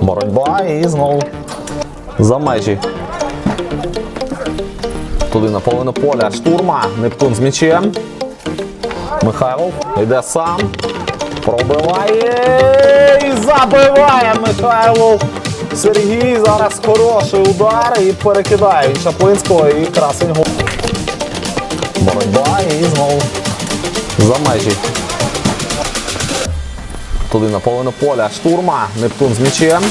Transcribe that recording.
Боротьба і знову за межі. Туди на половину поля. Штурма. Нептун з м'ячем. Михайлов йде сам. Пробиває і забиває Михайлов. Сергій зараз хороший удар і перекидає він Чаплинського і красень гол. Боротьба і знову за межі. Туди на половину поля. Штурма. Нептун з м'ячем.